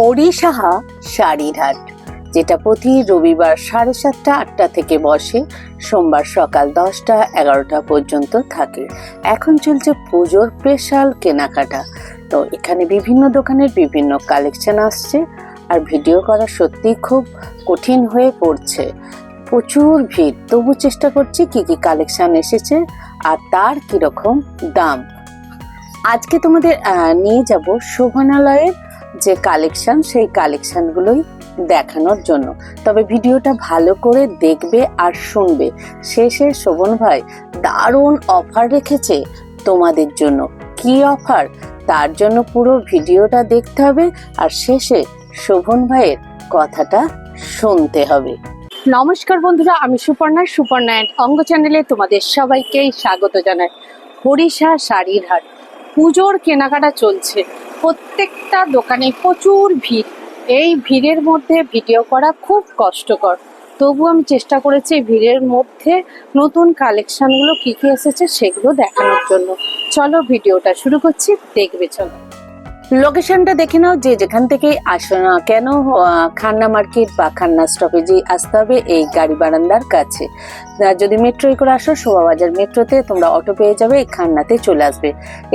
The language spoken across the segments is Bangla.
হরি সাহা যেটা প্রতি রবিবার সাড়ে সাতটা, আটটা থেকে বসে। সোমবার সকাল দশটা, এগারোটা পর্যন্ত থাকে। এখন চলছে পুজোর স্পেশাল কেনাকাটা। তো এখানে বিভিন্ন দোকানের বিভিন্ন কালেকশন আসছে আর ভিডিও করা সত্যি খুব কঠিন হয়ে পড়ছে। প্রচুর ভিড়। তবু চেষ্টা করছি কি কি কালেকশন এসেছে আর তার কীরকম দাম। আজকে তোমাদের নিয়ে যাব শোভনালয়ের যে কালেকশন সেই কালেকশনগুলোই দেখানোর জন্য। তবে ভিডিওটা ভালো করে দেখবে আর শুনবে। শেষে শোভন ভাই দারুণ অফার রেখেছে তোমাদের জন্য। কি অফার তার জন্য পুরো ভিডিওটা দেখতে হবে আর শেষে শোভন ভাইয়ের কথাটা শুনতে হবে। নমস্কার বন্ধুরা, আমি সুপর্ণা। সুপর্ণা অঙ্গ চ্যানেলে তোমাদের সবাইকেই স্বাগত জানাই। হরিষা শাড়ির হাট। পুজোর কেনাকাটা চলছে। প্রত্যেকটা দোকানে প্রচুর ভিড়। এই ভিড়ের মধ্যে ভিডিও করা খুব কষ্টকর। তবু আমি চেষ্টা করেছি ভিড়ের মধ্যে নতুন কালেকশানগুলো কী কী এসেছে সেগুলো দেখানোর জন্য। চলো ভিডিওটা শুরু করছি, দেখবে চলো। লোকেশনটা দেখে নাও, যে যেখান থেকেই আসো না কেন খান্না মার্কেট বা খান্না স্টপেজে আসতে হবে এই গাড়ি বারান্দার কাছে। যদি মেট্রোয় করে আসো, শোভাবাজার মেট্রোতে তোমরা অটো পেয়ে যাবে, এই খান্নাতে চলে আসবে।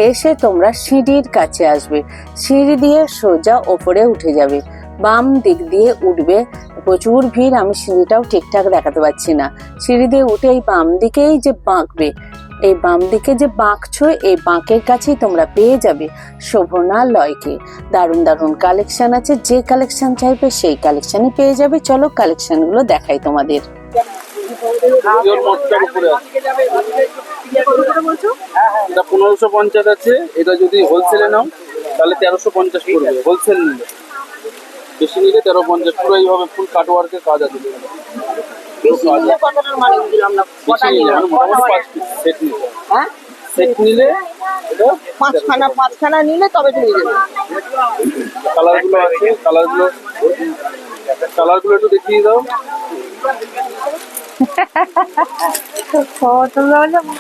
এসে তোমরা সিঁড়ির কাছে আসবে। সিঁড়ি দিয়ে সোজা ওপরে উঠে যাবে। বাম দিক দিয়ে উঠবে। প্রচুর ভিড়, আমি সিঁড়িটাও ঠিকঠাক দেখাতে পারছি না। সিঁড়ি দিয়ে উঠে এই বাম দিকেই যে বাঁকবে এই বাম দিকে যে বাঁকছো এই বাঁকের কাছেই তোমরা পেয়ে যাবে শোভনালয়কে দারুণ দারুণ কালেকশন আছে, যে কালেকশন চাইবে সেই কালেকশনই পেয়ে যাবে। চলো কালেকশনগুলো দেখাই তোমাদের। পনেরোশো পঞ্চাশ আছে, এটা যদি হোলসেলে নাও, তাহলে তেরোশো পঞ্চাশ পড়বে হোলসেল নিলে বেশি নিলে তেরো পঞ্চাশ, পুরো এইভাবে ফুল কাটওয়ার্কের কাজ আছে। মানে হ্যাঁ? সেট নিলে এটা পাঁচখানা পাঁচখানা নিলে তবে তুমি দেবে কালারগুলো আছে কালারগুলো কালারগুলো একটু দেখিয়ে দাও।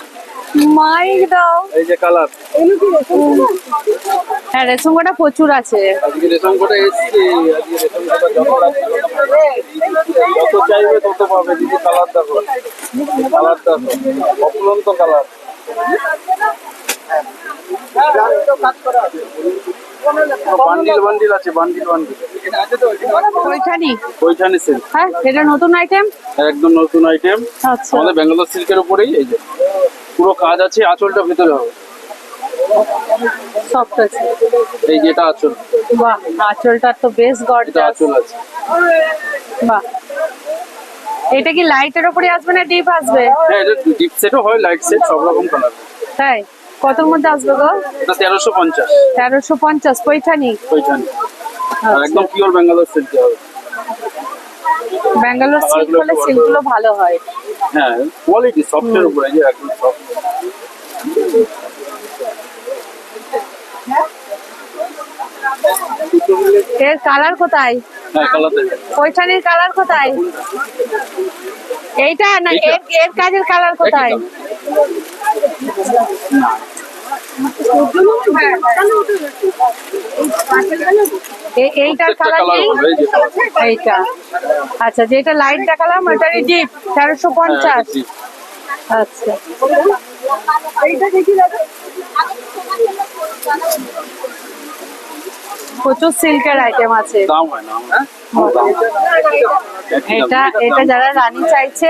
মাইক দাও। এই যে কালার। হ্যাঁ রেশন কার্ডটা প্রচুর আছে। আজকে রেশন কোটা এসছে আজকে রেশন কোটা যত চাইবে তত পাবে দিদি কালার দেখো। কালার দেখো অপুরন্ত কালার। বান্ডিল বান্ডিল আছে বান্ডিল বান্ডিল। পৈঠানি ওইখানে সেল হ্যাঁ এটা নতুন আইটেম একদম নতুন আইটেম আচ্ছা। আমাদের ব্যাঙ্গালোর সিল্কের উপরেই এই যে। পুরো কাজ আছে আঁচলটা ভেতরে হবে। সফট আছে। এই যেটা আঁচল। বাহ আঁচলটা তো বেশ গর্জাস। আঁচল আছে। বাহ। এটা কি লাইটের উপরে আসবে না ডিপ আসবে? হ্যাঁ এটা ডিপ সেটও হয় লাইট সেট সব রকম কালার তাই? কতর মধ্যে আসবে গো? এটা তেরোশো পঞ্চাশ। তেরোশো পঞ্চাশ পৈঠানি ওইখানে আর একদম পিওর ব্যাঙ্গালোর সিল্ক হবে। ব্যাঙ্গালোর সিল্ক হলে সিল্কগুলো ভালো হয়। হ্যাঁ কোয়ালিটি সফটের উপরে যে একদম সফট এর কালার কোথায়? হ্যাঁ কালার পৈঠানির কালার কোথায়? এইটা না এর এর কাজের কালার কোথায়? এইটার কালার এইটা। আচ্ছা যেটা লাইট দেখালাম ওটারই ডিপ তেরোশো হ্যাঁ, পঞ্চাশ আচ্ছা। প্রচুর সিল্কের আইটেম আছে। হয় হ্যাঁ। এটা এটা যারা রানী চাইছে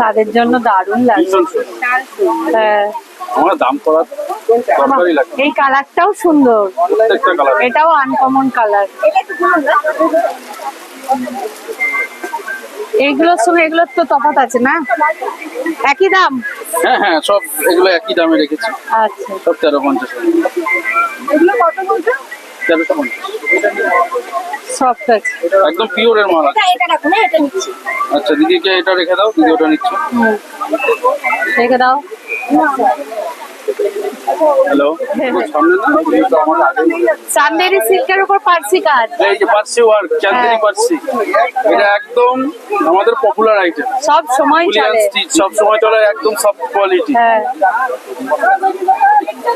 তাদের জন্য দারুণ লাগছে। হ্যাঁ। আমার দাম করার দরকারই লাগে এই কালারটাও সুন্দর। প্রত্যেকটা কালার। এটাও আনকমন কালার। এইগুলোর সঙ্গে এগুলোর তো তফাৎ আছে না? একই দাম? হ্যাঁ হ্যাঁ সব এগুলো একই দামে রেখেছি। আচ্ছা। সব তেরো পঞ্চাশ। এগুলো কত বলছো? তেরোশো পঞ্চাশ। সফট আছে। একদম পিওরের মাল আছে। এটা রাখো না এটা নিচ্ছি। আচ্ছা দিদিকে এটা রেখে দাও দিদি ওটা নিচ্ছে। রেখে দাও। হ্যালো সামনে না? এই তো আমার আগে চান্দেরি সিল্কের উপর পার্সি কাজ এই যে পার্সি ওয়ার্ক চান্দেরি পার্সি। এটা একদম আমাদের পপুলার আইটেম সব সময় চলে। সব সময় চলে একদম সফট কোয়ালিটি হ্যাঁ।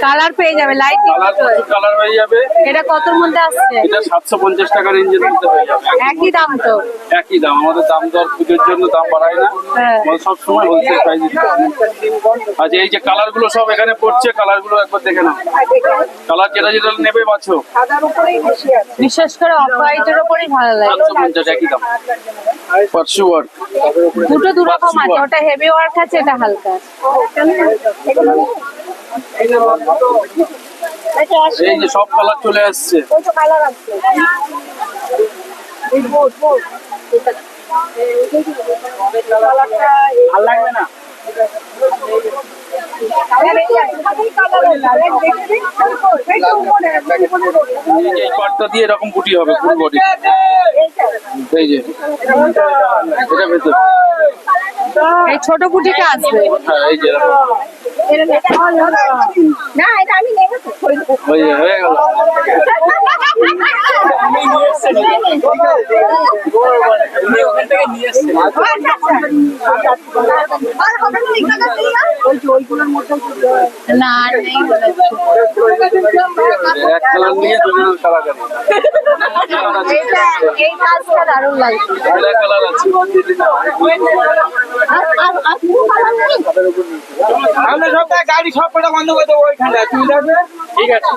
কালার পেয়ে যাবে লাইট কালার হয়ে যাবে। এটা কতর মধ্যে আসছে? এটা সাতশো পঞ্চাশ টাকা রেঞ্জের মধ্যে হয়ে যাবে। একই দাম তো। একই দাম। আমাদের দাম দর পুজোর জন্য দাম বাড়ায় না। হ্যাঁ। আমাদের সবসময় হোলসেল প্রাইস আচ্ছা এই যে কালারগুলো সব এখানে পড়ছে কালারগুলো একবার দেখে নাও। কালার যেটা যেটা নেবে বাছো বিশেষ করে অফ হোয়াইটের উপরই ভালো লাগে। পঞ্চাশ একই দাম। পার্সি ওয়ার্ক দুটো দু রকম আছে ওটা হেভি ওয়ার্ক আছে এটা হালকা। এই যে সব কালার চলে আসছে। ভালো লাগবে না? এই পাটটা দিয়ে এরকম বুটি হবে ফুল বডি এই যে এটা ভেতর। এই ছোট বুটিটা আসবে। হ্যাঁ এই যে এরকম। না এটা আমি নেব তো। ওই যে হয়ে গেল। আর হবে গাড়ি সব কটা বন্ধ করে দেবো ওইখানটা তুমি যাবে? ঠিক আছে।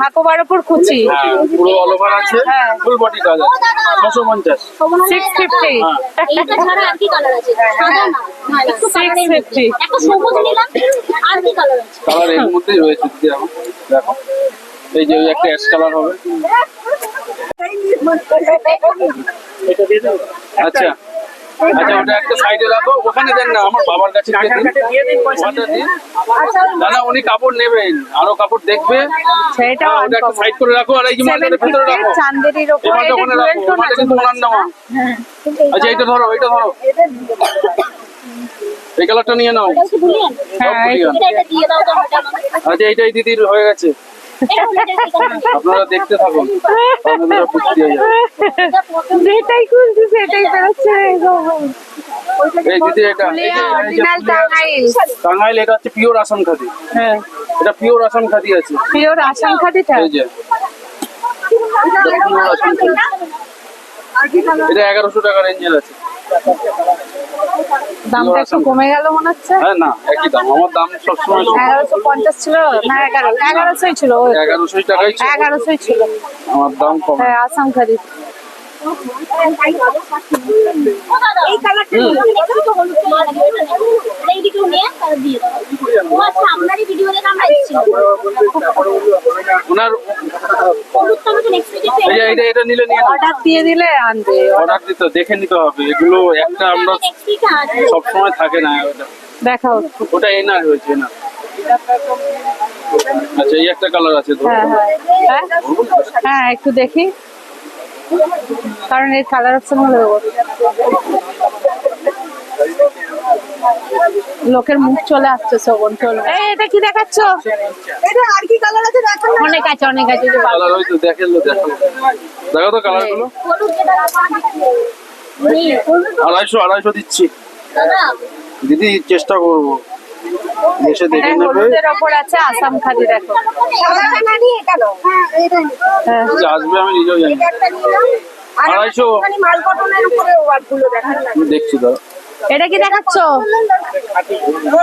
হাকোবার উপর কুচি। হ্যাঁ পুরো অল ওভার আছে হ্যাঁ। ফুল বডি কাজ আছে। ছশো পঞ্চাশ। সিক্স ফিফটি আর কি কালার সিক্স ফিফটি কি কালারের মধ্যেই রয়েছে দেখো। এই যে একটা অ্যাশ কালার হবে। আচ্ছা। আচ্ছা ওটা একটা সাইডে রাখো। ওখানে দেন না আমার বাবার কাছে দিয়ে দিন না উনি কাপড় নেবেন। আরও কাপড় দেখবে। সেটাও হ্যাঁ, ওটা একটা সাইড করে রাখো আর এই যে ভেতরে রাখো। চান্দেরির এটা ওখানে রাখো। টোন কিন্তু ওনার নেওয়া আচ্ছা এইটা ধরো এইটা ধরো। এই কালারটা নিয়ে নাও। হ্যাঁ, আচ্ছা এইটাই দিদির হয়ে গেছে। এটা আপনারা দেখতে থাকুন। যেটাই খুলছি সেটাই বেরোচ্ছে। এই দিদি টাঙ্গাইল। হচ্ছে পিওর আসাম খাদি। হ্যাঁ। এটা পিওর আসাম খাদি আছে। পিওর আসাম খাদিটা? এই যে। এটা এগারোশো টাকা রেঞ্জের আছে। দামটা একটু কমে গেল মনে হচ্ছে? হ্যাঁ না একই দাম। আমার দাম সবসময় এগারোশো পঞ্চাশ ছিল না এগারো এগারোশোই ছিল ওই। তো। এগারোশো টাকাই ছিল। এগারোশোই ছিল। আমার দাম কম। হ্যাঁ আসাম খাদি এই কালারটা নিয়ে দিয়ে ও আচ্ছা আপনারই ভিডিও দেখে আমরা ওনার। অর্ডার দিয়ে দিলে আনবে। অর্ডার দিতে দেখে নিতে হবে। এগুলো একটা আমরা সবসময় থাকে না ওটা। দেখাও ওটা এনার হয়েছে এনার। আচ্ছা এই একটা কালার আছে হ্যাঁ হ্যাঁ। হ্যাঁ একটু দেখি। কারণ এর কালার অপশন হলে লোকের মুখ চলে আসছে শোভন চলো। এই এটা কি দেখাচ্ছ? এটা আর কি কালার আছে দেখো অনেক আছে অনেক আছে যে কালার হয়তো দেখেলো দেখো। দেখো তো কালারগুলো আড়াইশো আড়াইশো দিচ্ছি। দিদি চেষ্টা করব। হ্যাঁ, হলুদের ওপর আছে আসাম খাদি দেখো। হ্যাঁ। আসবে আমি নিজেও জানি। এটা আড়াইশো দেখছি কি দেখাচ্ছ?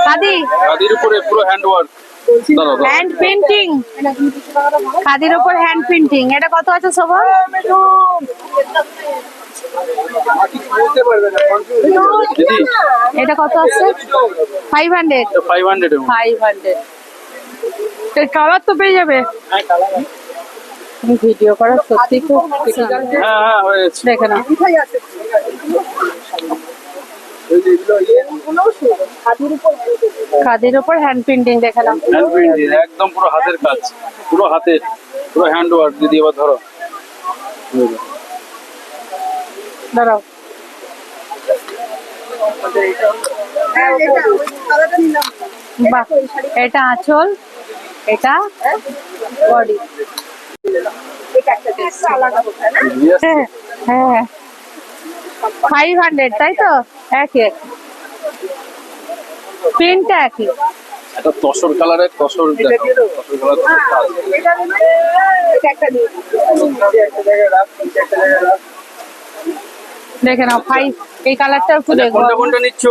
খাদি? কাদির উপরে পুরো হ্যান্ড ওয়ার্ক দাঁড়াও দাঁড়াও। হ্যান্ড পেন্টিং খাদির উপর হ্যান্ড পেন্টিং এটা কত আছে শোভন এটা কত আছে? Five hundred five hundred five hundred colour তো পেয়ে যাবে। ভিডিও করা সত্যি খুব হ্যাঁ হ্যাঁ হয়ে দেখে না খাদির উপর হ্যান্ড প্রিন্ট একদম পুরো হাতের কাজ। পুরো হাতের পুরো হ্যান্ড ওয়ার্ক দিদি এবার ধরো। দাঁড়াও। বাহ এটা আঁচল এটা বডি। হ্যাঁ হ্যাঁ। ফাইভ হান্ড্রেড তাই তো? একই একই প্রিন্টটা একই একটা তসর কালারের তসর কালার দেখে নাও ফাইভ এই কালারটা একটু দেখব কোনটা কোনটা নিচ্ছ?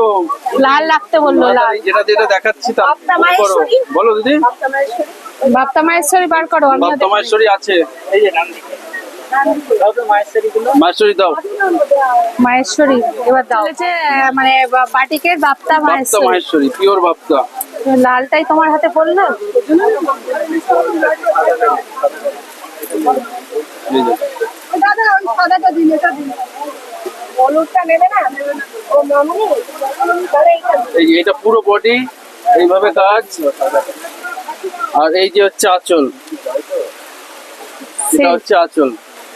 লাল লাগতে বলল লাল যেটা যেটা দেখাচ্ছি তা বলো দিদি। বাপ্তা মাহেশ্বরী? বার করো আমি বাপ্তা মাহেশ্বরী আছে। মাহেশ্বরী দাও। মাহেশ্বরী এবার দাও। মানে বা- বাটিকের বাপ্তা বাপ্তা মাহেশ্বরী। মাহেশ্বরী পিওর বাপ্তা লালটাই তোমার হাতে পড়ল? দাদা ওই সাদাটা দিন এটা দিন। এই যে এটা পুরো বডি এইভাবে কাজ। আর এই যে হচ্ছে আঁচল এটা হচ্ছে আঁচল।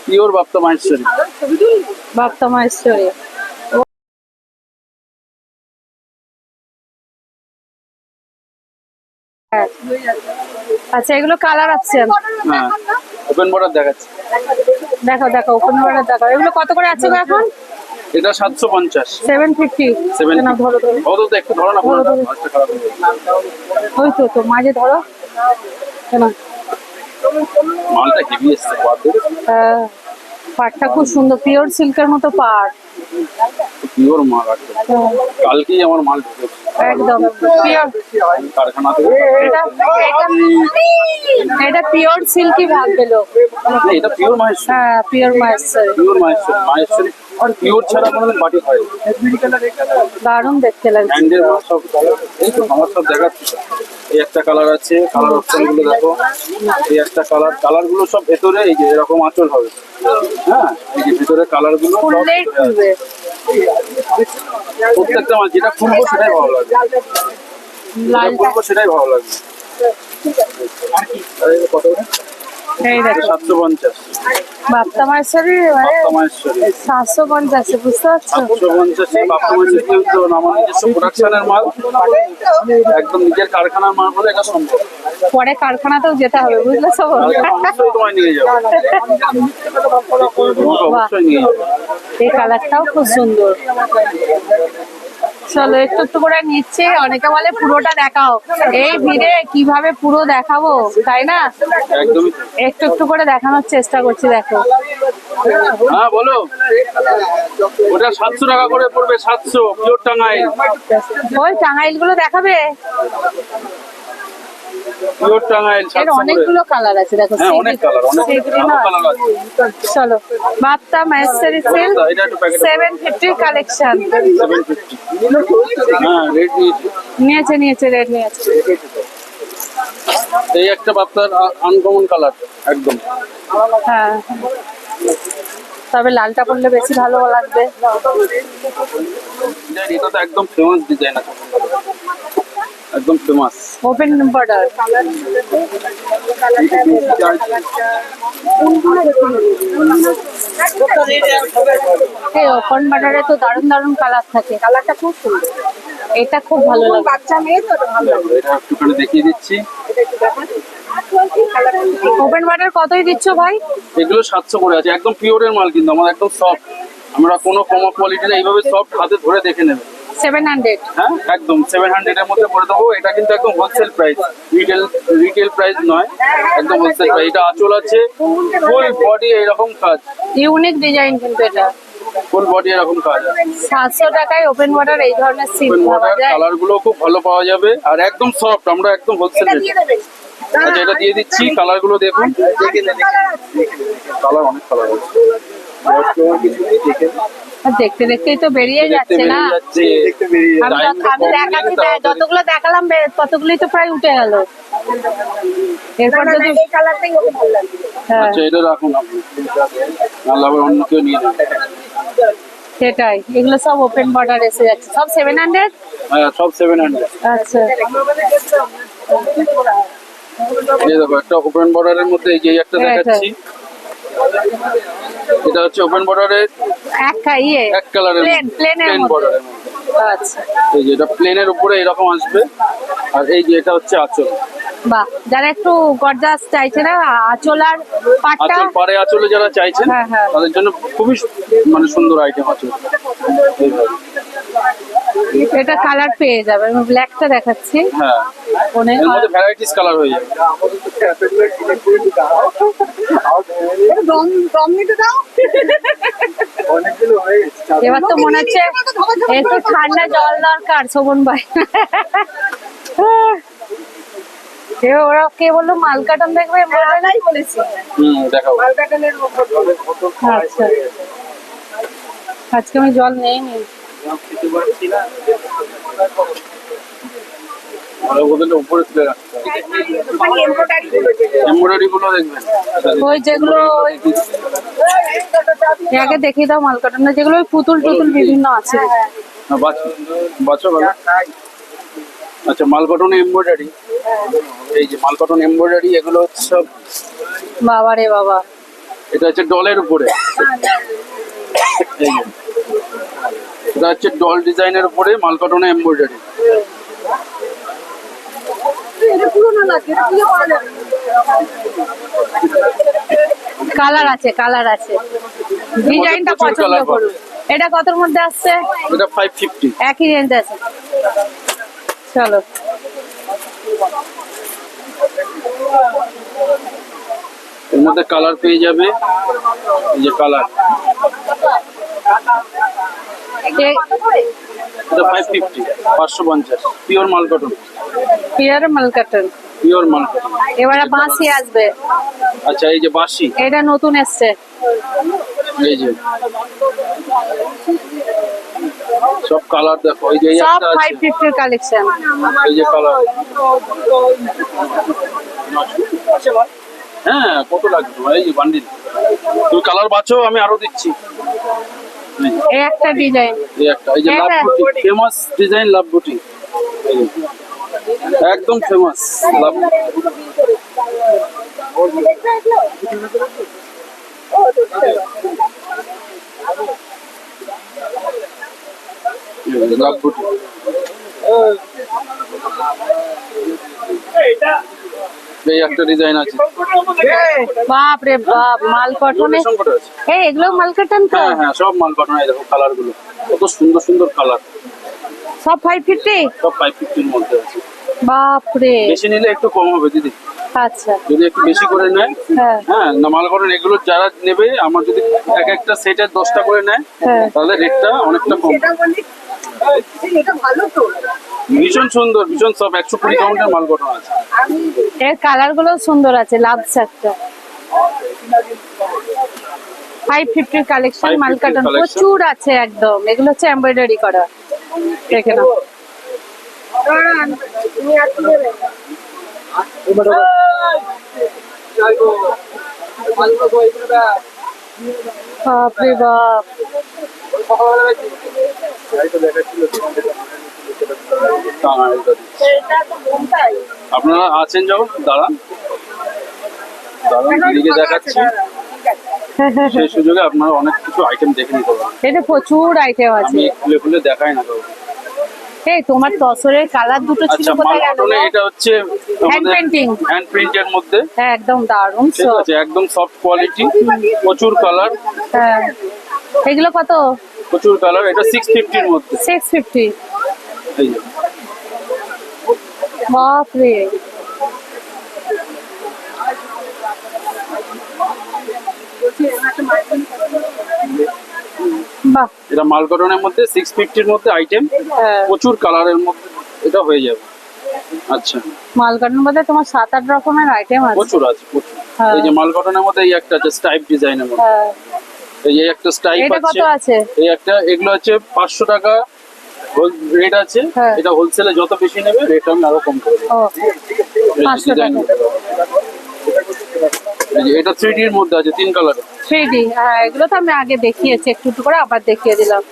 পিওর বাপ্তা মাহেশ্বরী। বাপ্তা মাহেশ্বরী। আচ্ছা এগুলো কালার আছে। হ্যাঁ ওপেন বর্ডার দেখাচ্ছে। দেখো দেখো ওপেন বর্ডার দেখো এগুলো কত করে আছে এখন? এটা সাতশো পঞ্চাশ। সেভেন ফিফটি সেভেন না ধরো ধরো। কত তো একটু ধরো না ধরো। মাছটা খারাপ ওই তো তো মাঝে ধরো। কেন? মালটা হেভি এসছে হ্যাঁ, পাটটা খুব সুন্দর পিওর সিল্কের মতো পাট। পিওর মাল কালকেই আমার মাল একদম। পিওর কারখানা থেকে। এটা এটা পিওর সিল্কি ভাববে লোক। এটা পিওর মাহেশ্বরী। হ্যাঁ পিওর মাহেশ্বরী। পিওর মাহেশ্বরী মাহেশ্বরী। আর পিওর ছাড়া কোনোদিন বাটি হয়। দারুণ দেখতে লাগছে। হ্যান্ডের মাল সব এই তো আমার সব দেখাচ্ছি। এই একটা কালার আছে কালার অপশনগুলো দেখো। এই একটা কালার কালারগুলো সব ভেতরে এই যে এরকম আঁচল হবে। হ্যাঁ এই যে ভেতরে কালারগুলো প্রত্যেকটা মাল যেটা খুলবো সেটাই ভালো যেটা খুলবো সেটাই ভালো আর এই কত এই দেখো। সাতশো পঞ্চাশ। বাপ্তা মাহেশ্বরী মানে সাতশো পঞ্চাশ বুঝতে পারছ? সাতশো পঞ্চাশ বাপ্তা মাহেশ্বরী কিন্তু আমার নিজস্ব প্রোডাকশনের মাল। একদম নিজের কারখানার মাল এটা সম্ভব। পরে কারখানাতেও যেতে হবে বুঝলে সব তোমায় নিয়ে যাব। তোমাকে অবশ্যই নিয়ে যাব। এই কালারটাও খুব সুন্দর। চলো একটু একটু করে নিচ্ছে। অনেকে বলে পুরোটা দেখাও। এই ভিড়ে কীভাবে পুরো দেখাবো? তাই না? একটু একটু করে দেখানোর চেষ্টা করছি দেখো। হ্যাঁ বলো। ওটা সাতশো টাকা করে পড়বে সাতশো পিওর টাঙ্গাইল। ওই টাঙ্গাইলগুলো দেখাবে? পিওর টাঙ্গাইল এর অনেকগুলো কালার আছে দেখো হ্যাঁ অনেক কালার অনেক কালার আছে। চলো কালেকশন হ্যাঁ রেট নিয়েছে। নিয়েছে রেড নিয়েছে। এই একটা বাপ্তার আনকমন কালার একদম। হ্যাঁ। তবে লালটা পরলে বেশি ভালো লাগবে। এটা তো একদম ফেমাস ডিজাইন আছে। একদম ফেমাস ওপেন বর্ডার এই ওপেন বর্ডারে তো দারুণ দারুণ কালার থাকে। কালারটা খুব সুন্দর। এটা খুব ভালো লাগে। বাচ্চা মেয়ে তো এটা ভালো লাগবে এটা একটুখানি দেখিয়ে দিচ্ছি। ওপেন বর্ডার কতই দিচ্ছ ভাই? এগুলো সাতশো করে আছে। একদম পিওরের মাল কিন্তু আমার একদম সফট আমরা কোনো কমা কোয়ালিটি না এইভাবে সফট হাতে ধরে দেখে নেবে। সেভেন হান্ড্রেড হ্যাঁ একদম সেভেন হান্ড্রেড এর মধ্যে করে দেবো। এটা কিন্তু একদম wholesale price retail retail price নয় একদম হোলসেল প্রাইস এটা আঁচল আছে ফুল বডি এরকম কাজ। ইউনিক ডিজাইন কিন্তু এটা। ফুল বডি এরকম কাজ। আছে টাকায় ওপেন বর্ডার এই ধরনের সিল পাওয়া যায়। কালারগুলো খুব ভালো পাওয়া যাবে। আর একদম সফট আমরা একদম হোলসেল এটা রেট দিয়ে আচ্ছা এটা দিয়ে দিচ্ছি কালারগুলো দেখুন। কালার অনেক কালার আছে। দেখতে দেখতেই তো বেরিয়ে যাচ্ছে না। আমি দেখাচ্ছি। যতগুলো দেখালাম ততগুলোই তো প্রায় উঠে গেল। এরপর যদি এই কালারটাই ওকে ভালো লাগবে হ্যাঁ। আচ্ছা এটা রাখুন আপনি। আবার অন্য কেউ নিয়ে সেটাই। এগুলো সব ওপেন বর্ডার এসে যাচ্ছে। সব সেভেন হান্ড্রেড হ্যাঁ সব সেভেন হান্ড্রেড আচ্ছা। এই দেখো একটা ওপেন বর্ডারের মধ্যে এই যে একটা দেখাচ্ছি। এটা হচ্ছে ওপেন বর্ডারের এক ইয়ে এক কালারের প্লেন প্লেনের প্লেন মধ্যে। বর্ডারের আচ্ছা। এই যে এটা প্লেনের উপরে এরকম আসবে। আর এই যে এটা হচ্ছে আঁচল। বাহ যারা একটু গর্জাস চাইছে না আঁচল আর পাটটা আঁচল পারে আঁচলে যারা চাইছেন হ্যাঁ, হ্যাঁ। তাদের জন্য খুবই মানে সুন্দর আইটেম এইভাবে। এটা কালার পেয়ে যাবে আমি ব্ল্যাকটা দেখাচ্ছি। হ্যাঁ। এর মধ্যে ভ্যারাইটিস কালার হয়ে যাবে। এবার তো মনে হচ্ছে একটু ঠান্ডা জল দরকার শোভন ভাই। ওরা কে বলল? মালকাটন দেখবে? নাই বলেছি। হুম আচ্ছা। আজকে আমি জল নেই নি যেগুলো ওই- আগে দেখিয়ে দাও মালকাটনে। যেগুলো ওই পুতুল টুতুল বিভিন্ন আছে। না বাচ্চা বাচ্চা ভালো। আচ্ছা মালকটন এমব্রয়ডারি এই যে মালকটন এমব্রয়ডারি এগুলো সব বাবা রে বাবা। এটা হচ্ছে ডলের উপরে। এটা হচ্ছে ডল ডিজাইনের উপরে মালকটনে এমব্রয়ডারি কালার আছে কালার আছে। ডিজাইনটা পছন্দ করুন। এটা কতর মধ্যে আসছে? এটা ফাইভ ফিফটি একই রেঞ্জ আছে। চলো। এর মধ্যে কালার পেয়ে যাবে। এই যে কালার এটা ফাইভ ফিফটি পাঁচশো পঞ্চাশ পিওর মালকটন পিওর মালকাটন পিওর মালকটন এবারে বাঁশি আসবে। আচ্ছা এই যে বাসি এটা নতুন এসছে। এই যে। সব কালার দেখো এই যে সব একটা ফাইভ ফিফটির কালেকশন এই যে কালার হ্যাঁ কত লাগবে? এই যে বান্ডিল তুমি কালার বাঁচো আমি আরও দিচ্ছি। এই একটা ডিজাইন এই একটা এই যে লাভ বুটি ফেমাস ডিজাইন লাভ বুটি একদম ফেমাস লাভ লাভ বুটি এই একটা ডিজাইন আছে। বাপ রে বাপ মাল কটনে। আছে। এই এগুলো মালকাটন তো? হ্যাঁ হ্যাঁ সব মাল পাঠানো দেখো কালারগুলো। কত সুন্দর সুন্দর কালার সব ফাইভ ফিফটি সব ফাইভ ফিফটির মধ্যে আছে। বাপ রে। বেশি নিলে একটু কম হবে দিদি। আচ্ছা। যদি একটু বেশি করে নেয় হ্যাঁ। হ্যাঁ না মাল করেন এগুলো যারা নেবে আমার যদি এক একটা সেটের দশটা করে নেয় হ্যাঁ। তাহলে রেটটা অনেকটা কম। ভীষণ সুন্দর ভীষণ সব একশো কুড়ি কাউন্টের মাল কটন আছে। এর কালারগুলো সুন্দর আছে লাভ একটা ফাইভ ফিফটির কালেকশন 550 মালকাটন collection। প্রচুর আছে একদম। এগুলো হচ্ছে এমব্রয়ডারি করা। দেখে নাও। বাপরে বাপ আপনারা আছেন যখন? দাঁড়ান। দাঁড়ান দিদিকে দেখাচ্ছি। সেই সুযোগে আপনারা অনেক কিছু আইটেম দেখে নিতে পারেন এটা প্রচুর আইটেম আছে। আমি খুলে খুলে দেখাই না। এই তোমার তসরের কালার দুটো ছিল আচ্ছা কোথায় গেল? এটা হচ্ছে Painting। হ্যান্ড প্রিন্টের মধ্যে। হ্যাঁ একদম দারুণ ঠিক আছে একদম সফট কোয়ালিটি প্রচুর কালার হ্যাঁ এগুলো কত? প্রচুর কালার এটা সিক্স ফিফটির মধ্যে। সিক্স ফিফটি এই যে। বাপরে। বাহ। এটা মালকটনের মধ্যে সিক্স ফিফটির মধ্যে আইটেম হ্যাঁ। প্রচুর কালারের মধ্যে এটা হয়ে যাবে। আচ্ছা। মালকাটন মধ্যে তোমার সাত আট রকমের আইটেম আছে। প্রচুর আছে প্রচুর। হ্যাঁ। এই যে মালকটনের মধ্যে এই একটা আছে স্টাইপ ডিজাইনের মধ্যে। হ্যাঁ। এই একটা স্টাইপ আছে। এই একটা এগুলো হচ্ছে পাঁচশো টাকা। রেট আছে। হ্যাঁ। এটা হোলসেলে যত বেশি নেবে রেট আমি আরও কম করে দেবো। ও 500 টাকা। এটা থ্রি ডির মধ্যে আছে তিন কালার থ্রি ডি হ্যাঁ এগুলো তো আমি আগে দেখিয়েছি একটু একটু করে আবার দেখিয়ে দিলাম।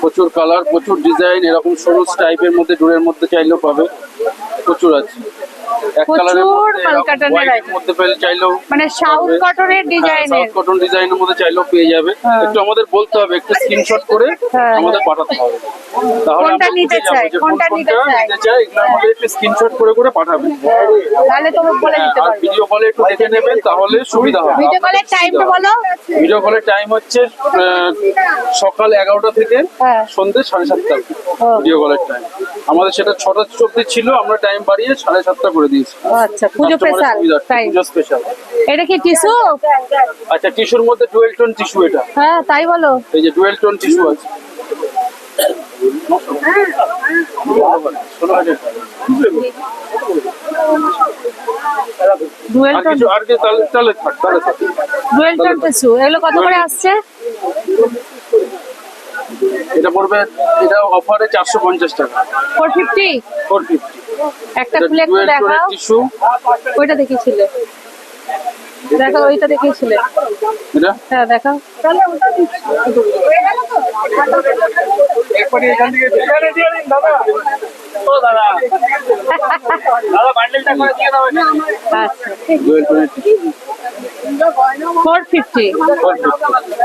প্রচুর কালার প্রচুর ডিজাইন এরকম সরু টাইপের মধ্যে ডোরের মধ্যে চাইলেও পাবে। প্রচুর আছে। প্রচুর মধ্যে কলকাতানের মধ্যে পেলে চাইলেও মানে সাউথ কটনের ডিজাইনের সাউথ কটন ডিজাইনের মধ্যে চাইলেও পেয়ে যাবে। হ্যাঁ। একটু আমাদের বলতে হবে একটু স্ক্রিনশট করে হ্যাঁ। আমাদের পাঠাতে হবে। তাহলে কোনটা নিতে চাই, কোনটা নিতে চাই। এগুলো আমাদের একটু স্ক্রিনশট করে করে পাঠাবেন তাহলে তুমি বলে হ্যাঁ, দিতে পারবে। ভিডিও কলে একটু দেখে নেবেন তাহলে সুবিধা হবে। ভিডিও কলের টাইমটা বলো। ভিডিও কলের টাইম হচ্ছে সকাল এগারোটা থেকে হ্যাঁ। সন্ধ্যে সাড়ে সাতটা। ভিডিও কলের টাইম আমাদের সেটা ছটা চব্বিশ ছিল আমরা টাইম বাড়িয়ে সাড়ে সাতটা করে দিয়েছি। আচ্ছা পুজো স্পেশাল তাই। পুজো স্পেশাল এটা কি টিস্যু? আচ্ছা টিস্যুর মধ্যে ডুয়েল টোন টিস্যু এটা। হ্যাঁ তাই বলো। এই যে ডুয়েল টোন টিস্যু আছে। ডুয়েল টোন আর কিছু তাহলে তাহলে থাক তাহলে ডুয়েল টোন টিস্যু এগুলো কত করে আসছে? এটা পড়বে এটা অফারে চারশো পঞ্চাশ টাকা। ফোর ফিফটি ফোর ফিফটি একটা খুলে একটু দেখাও। টিস্যু ওইটা দেখিয়েছিলে দেখো ওইটা দেখিয়েছিলে। হ্যাঁ দেখাও একবারে এখান থেকে এখানে দিয়ে দিন দাদা ও দাদা। দাদা বান্ডেলটা করে দিয়ে দাও এখানে। আচ্ছা। ফোর ফিফটি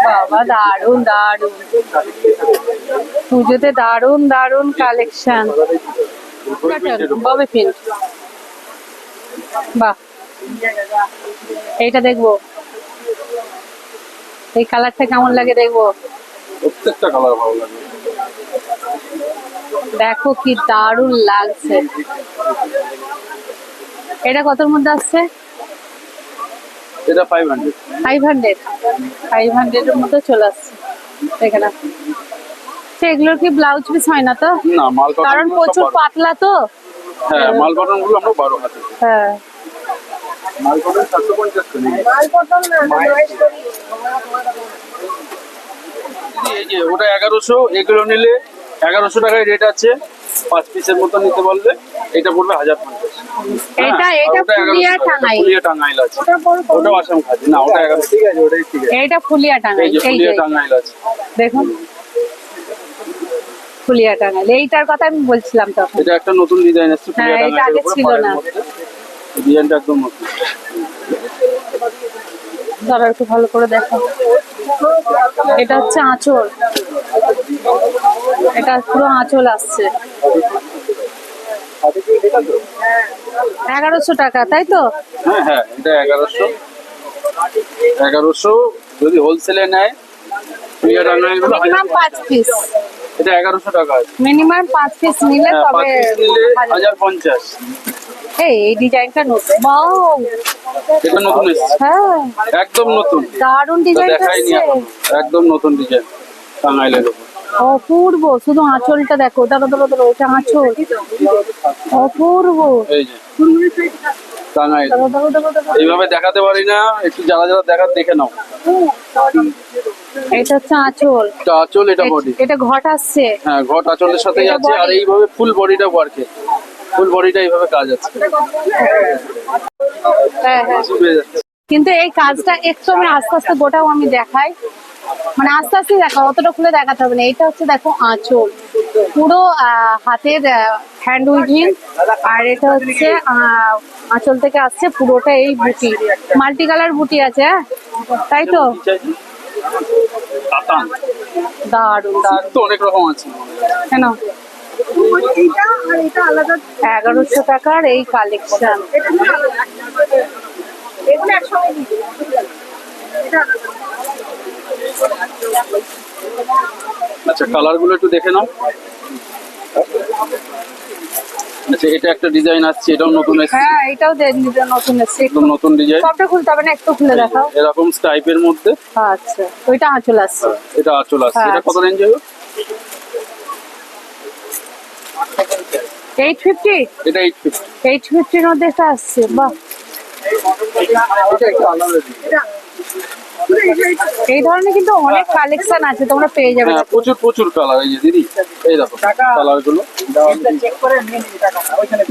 বাবা দারুণ দারুণ পুজোতে দারুণ দারুণ কালেকশন ববে পিন বাহ। এইটা দেখব। এই কালারটা কেমন লাগে দেখব? প্রত্যেকটা কালার ভালো লাগে। দেখো কি দারুণ লাগছে। এটা কতর মধ্যে আসছে? এটা five hundred five hundred five হান্ড্রেডের মধ্যে চলে আসছে। এখানে এগুলোর কি ব্লাউজ পিস হয় না তো? না মাল কারণ প্রচুর পাতলা তো। হ্যাঁ মাল কটনগুলো আমরা বারো হাতে। হ্যাঁ। মাল সাতশো পঞ্চাশ করে। এই যে ওটা এগারোশো এগুলো নিলে এগারোশো টাকায় রেট আছে। পাঁচ পিসের মতো নিতে পারলে এটা পড়বে হাজার পঞ্চাশ। এটা হ্যাঁ, এটা ওটা 1100 ফুলিয়া টাকা, ফুলিয়া টাঙ্গাইল আছে। ওটাও আসাম খাজি। না ওটা এগারো ঠিক আছে ওটাই ঠিক আছে। এইটা ফুলিয়া টাঙাই এই যে ফুলিয়া টাঙ্গাইল আছে। দেখুন। ফুলিয়া এইটার কথা আমি বলছিলাম তখন। এটা একটা নতুন ডিজাইন আসছে হ্যাঁ, ফুলিয়া এটা আগে ছিল না। ডিজাইনটা একদম দাঁড়া একটু ভালো করে দেখো। এটা হচ্ছে আঁচল। এটা পুরো আঁচল আসছে। এগারোশো টাকা তাই তো? হ্যাঁ হ্যাঁ এটা এগারোশো। এগারোশো যদি হোলসেলে নেয় মিনিমাম পাঁচ পিস এটা এগারোশো টাকা। মিনিমাম পাঁচ পিস নিলে হ্যাঁ তবে হাজার পঞ্চাশ। এই এই ডিজাইনটা নতুন। বাও এটা নতুন এসছে। হ্যাঁ। একদম নতুন। ডিজাইনটা দেখাইনি এসছে। একদম নতুন ডিজাইন টাঙ্গাইলের উপর। অপূর্ব। শুধু আঁচলটা দেখো। দাঁড়ো দাঁড়ো দাঁড়ো ওটা আঁচল। অপূর্ব। এইভাবে দেখাতে পারি না একটু যারা যারা দেখার দেখে নাও। এটা হচ্ছে আঁচল। আঁচল এটা বডি এটা ঘট আসছে। হ্যাঁ ঘট আঁচলের সাথেই আছে আর এইভাবে ফুল বডিটা ওয়ার্কে ফুল বডিটা এইভাবে কাজ আছে। হ্যাঁ হ্যাঁ। কিন্তু এই কাজটা একটু আমি আস্তে আস্তে গোটাও আমি দেখাই। মানে আস্তে আস্তে দেখা অতটা খুলে দেখাতে হবে না। এটা হচ্ছে দেখো আঁচল। পুরো হাতের হ্যান্ড উইভিং আর এটা হচ্ছে আঁচল থেকে আসছে পুরোটা এই বুটি। মাল্টি কালার বুটি আছে হ্যাঁ? তাই তো? দারুণ দারুণ তো অনেক রকম আছে। কেন? এগারোশো টাকার এই কালেকশন আচ্ছা কালারগুলো একটু দেখে নাও। আচ্ছা এটা একটা ডিজাইন আসছে এটাও নতুন এসছে। হ্যাঁ এটাও নতুন এসছে। একটু একদম নতুন ডিজাইন। সবটা খুলতে হবে না একটু খুলে দেখাও। এরকম টাইপের মধ্যে। আচ্ছা ওইটা আঁচল আসছে। এটা আঁচল আসছে। হ্যাঁ, এটা কত রেঞ্জ হবে এইট ফিফটি? এটা এইট ফিফটি এইট ফিফটির মধ্যে এটা আসছে বাহ। এই ধরনের কিন্তু অনেক কালেকশন আছে তোমরা পেয়ে যাবে। হ্যাঁ প্রচুর প্রচুর কালার এই যে দিদি এই দেখো কালারগুলো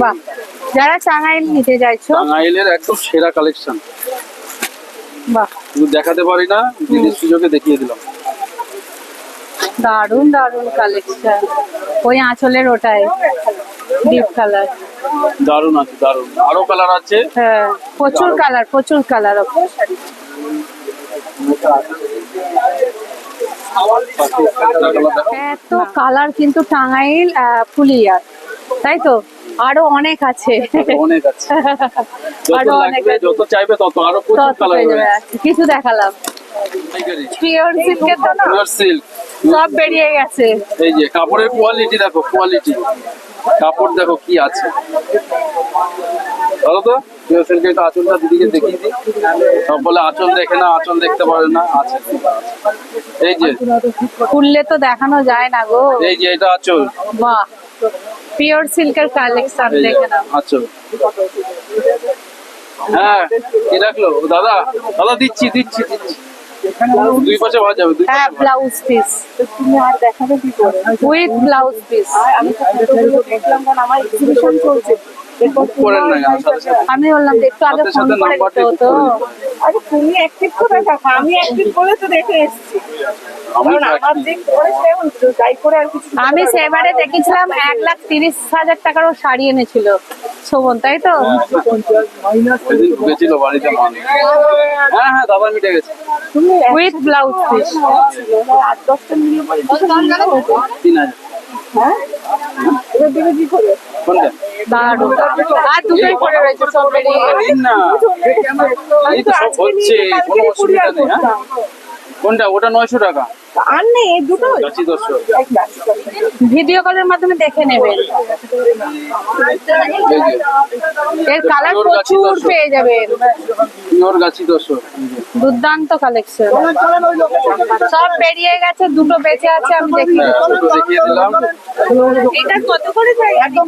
বাহ যারা টাঙ্গাইল নিতে চাইছো? টাঙ্গাইলের একদম সেরা কালেকশন বাহ। দেখাতে পারি না দিদির সুযোগে দেখিয়ে দিলাম। দারুণ দারুণ কালেকশন ওই আঁচলের ওটাই। ডিপ কালার দারুণ আছে দারুণ। আরও কালার আছে? হ্যাঁ প্রচুর কালার প্রচুর কালার এত কালার কিন্তু টাঙ্গাইল ফুলিয়ার তাই তো? আরও অনেক আছে। অনেক আছে। আরও অনেক যত চাইবে তত আরও প্রচুর কালার কিছু দেখালাম। পিওর সিল্কের তো না পিওর সিল্ক সব বেরিয়ে গেছে। এই যে কাপড়ের কোয়ালিটি দেখো কোয়ালিটি কাপড় দেখো কি আছে। বলো তো আঁচলটা দিদিকে দেখিয়ে দিই। সব বলে আঁচল দেখে না আঁচল দেখতে পারে না আছে। এই যে খুললে তো দেখানো যায় না গো। এই যে এটা আঁচল। বাহ পিওর সিল্কের কালেকশন দেখে আঁচল। হ্যাঁ কি রাখল? দাদা দাদা দিচ্ছি দিচ্ছি দিচ্ছি। দুই পাশে ভাজ যাবে দুই হ্যাঁ ব্লাউজ পিস তুমি আর দেখাবে কি করে? উইথ ব্লাউজ পিস আমি তো দেখলাম কারণ আমার এক্সিবিশন চলছে। আমি বললাম যে একটু আগে ফোন করে দিতে হতো। আরে তুমি অ্যাক্টিভ করে দেখো আমি অ্যাক্টিভ করে তো দেখে এসেছি। আমি সেবারে দেখেছিলাম এক লাখ তিরিশ হাজার টাকারও শাড়ি এনেছিল শোভন তাই তো? মান হ্যাঁ। হ্যাঁ দাদা মিটে গেছে। উইথ ব্লাউজ পিস আট দশটা। তিন হাজার। হ্যাঁ? এবার দেবে কি করে? কোনটা দারুণ। আর দুটোই পরে রয়েছে সব বেরিয়ে। গেছে না। এই তো হচ্ছে কোনো অসুবিধা নেই হ্যাঁ? কোনটা? ওটা নয়শো টাকা। আর নেই দুটো ভিডিও কলের মাধ্যমে দেখে নেবেন। এর কালার প্রচুর পেয়ে যাবেন। পিওর গাছি দুর্দান্ত কালেকশন সব বেরিয়ে গেছে দুটো বেঁচে আছে আমি দেখি হ্যাঁ দেখিয়ে দিলাম। এটা কত করে চাই একদম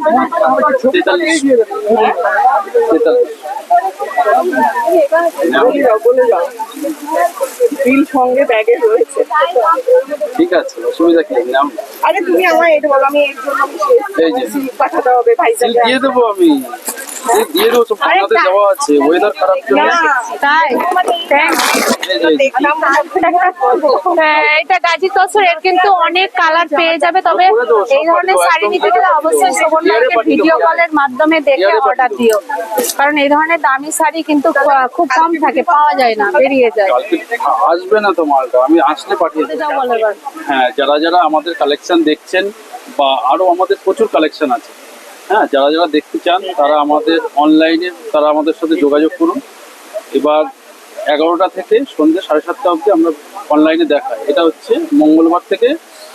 সঙ্গে ব্যাগে রয়েছে। ঠিক আছে অসুবিধা কি? নাম। আরে তুমি আমার এটা বলো আমি এর জন্য পাঠাতে হবে ভাই দিয়ে দেবো আমি। আছে ওয়েদার খারাপ জন্য তাই। হ্যাঁ, এটা গাজী কিন্তু অনেক কালার পেয়ে যাবে তবে এই ধরনের শাড়ি নিতে গেলে অবশ্যই ভিডিও কলের মাধ্যমে দেখে অর্ডার দিও। কারণ এই ধরনের দামি শাড়ি কিন্তু খুব কম থাকে পাওয়া যায় না বেরিয়ে যায়। আসবে না তো মালটা আমি আসলে পাঠিয়ে হ্যাঁ যারা যারা আমাদের কালেকশন দেখছেন বা আরও আমাদের প্রচুর কালেকশন আছে হ্যাঁ যারা যারা দেখতে চান তারা আমাদের অনলাইনে তারা আমাদের সাথে যোগাযোগ করুন। এবার এগারোটা থেকে সন্ধ্যে সাড়ে সাতটা অবধি আমরা অনলাইনে দেখাই। এটা হচ্ছে মঙ্গলবার থেকে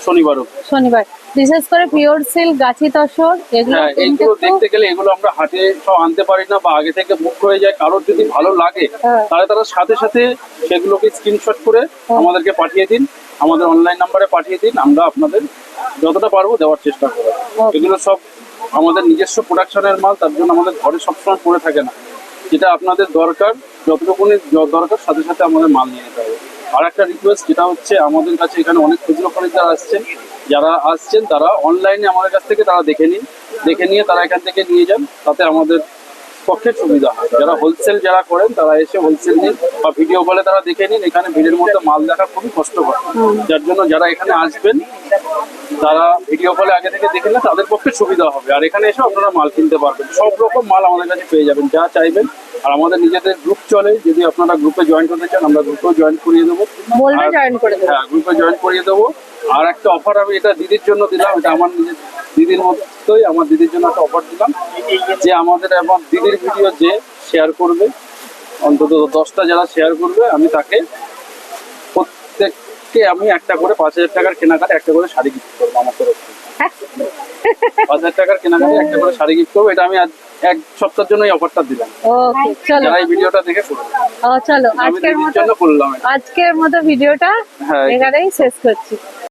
শনিবার অবধি। শনিবার। বিশেষ করে পিওর সিল্ক গাছি তসর এগুলো হ্যাঁ এইগুলো দেখতে গেলে এগুলো আমরা হাটে সব আনতে পারি না বা আগে থেকে বুক হয়ে যায়। কারোর যদি ভালো লাগে হ্যাঁ। তাহলে তারা সাথে সাথে সেগুলোকে স্ক্রিনশট করে আমাদেরকে পাঠিয়ে দিন। আমাদের অনলাইন নাম্বারে পাঠিয়ে দিন। আমরা আপনাদের যতটা পারব দেওয়ার চেষ্টা করব। এগুলো সব আমাদের নিজস্ব প্রোডাকশনের মাল, তার জন্য আমাদের ঘরে সবসময় পড়ে থাকে না। যেটা আপনাদের দরকার, যতটুকুনি দরকার, সাথে সাথে আমাদের মাল নিয়ে যেতে হবে। আর একটা রিকোয়েস্ট যেটা হচ্ছে, আমাদের কাছে এখানে অনেক খুচরো খরিদ্দার আসছেন। যারা আসছেন, তারা অনলাইনে আমাদের কাছ থেকে তারা দেখে নিন। দেখে নিয়ে তারা এখান থেকে নিয়ে যান, তাতে আমাদের পক্ষে সুবিধা হয়। যারা হোলসেল যারা করেন তারা এসে হোলসেল নিন বা ভিডিও কলে তারা দেখে নিন এখানে ভিড়ের মধ্যে মাল দেখা খুবই কষ্টকর। যার জন্য যারা এখানে আসবেন তারা ভিডিও কলে আগে থেকে দেখে নিলে তাদের পক্ষে সুবিধা হবে। আর এখানে এসে আপনারা মাল কিনতে পারবেন। সব রকম মাল আমাদের কাছে পেয়ে যাবেন যা চাইবেন। আর আমাদের নিজেদের গ্রুপ চলে যদি আপনারা গ্রুপে জয়েন করতে চান আমরা গ্রুপেও জয়েন করিয়ে দেবো। হ্যাঁ গ্রুপে জয়েন করিয়ে দেবো। আর একটা অফার আমি এটা দিদির জন্য দিলাম এটা আমার নিজের দিদির মতোই আমার দিদির জন্য একটা অফার দিলাম যে আমাদের আমার দিদির ভিডিও যে শেয়ার করবে অন্তত দশটা যারা শেয়ার করবে আমি তাকে প্রত্যেককে আমি একটা করে পাঁচ হাজার টাকার কেনাকাটা একটা করে শাড়ি গিফট করব আমার তরফ পাঁচ হাজার টাকার কেনাকাটা একটা করে শাড়ি গিফট করব এটা আমি আজ এক সপ্তাহের জন্য এই অফারটা দিলাম। ওকে চলো। এই ভিডিওটা দেখে চলো আজকের মতো করলাম। আজকের মতো ভিডিওটা এখানেই শেষ করছি।